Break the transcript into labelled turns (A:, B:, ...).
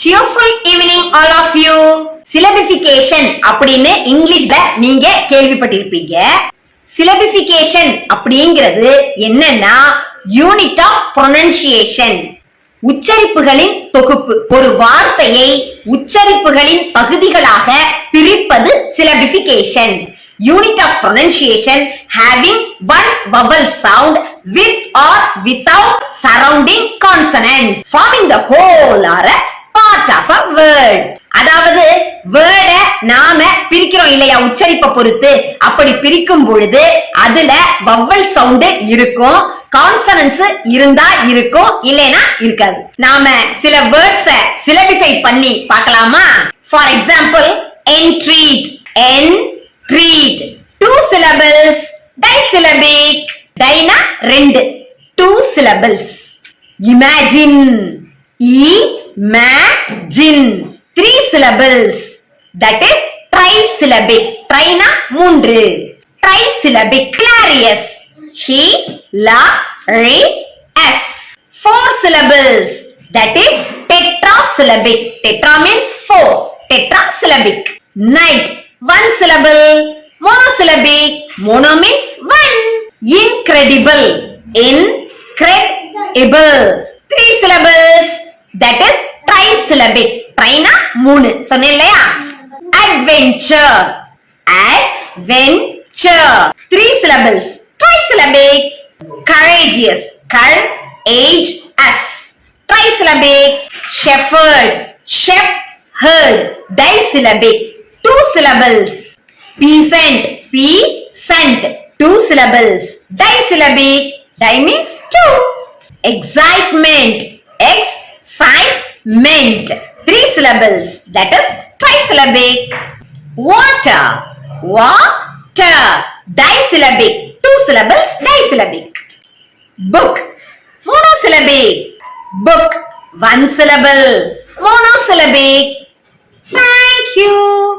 A: Cheerful evening all of you syllabification அப்படின்னு இங்கிலீஷ்ல நீங்க கேள்விப்பட்டிருப்பீங்க. சிலபிஃபிகேஷன் அப்படிங்கிறது என்னன்னா யூனிட் ஆஃப் ப்ரொனன்சியேஷன் உச்சரிப்புகளின் தொகுப்பு. ஒரு வார்த்தையை உச்சரிப்புகளின் பகுதிகளாக பிரிப்பது syllabification unit of pronunciation having one vowel sound with or or without surrounding consonant forming the whole or part of a word அதாவது வேர்ட நாம பிரிக்கிறோம் இல்லையா? உச்சரிப்பை பொறுத்து. அப்படி பிரிக்கும் பொழுது அதுல வவ்வல் சவுண்ட் இருக்கும். கான்சனன்ஸ் இருந்தா இருக்கும். இல்லைனா இருக்காது. நாம சில வேர்ட்ஸ சிலபிஃபை பண்ணி பார்க்கலாமா? For example entreat. En treat two syllables disyllabic டைனா ரெண்டு two syllables imagine imagine three syllables that is trisyllabic ட்ரைனா மூன்று trisyllabic clarious he la re s four syllables that is tetrasyllabic tetra means four tetrasyllabic night one syllable monosyllabic mono means one incredible incredible three syllables that is trisyllabic ட்ரைனா மூணு சொன்னேன் இல்லையா adventure adventure three syllables trisyllabic courageous cal age us trisyllabic shepherd shepherd disyllabic two syllables peasant peasant two syllables disyllabic di means two excitement mint. Three syllables. That is trisyllabic. Water. Water. Disyllabic. Two syllables. Disyllabic. Book. Monosyllabic. Book. One syllable. Monosyllabic. Thank you.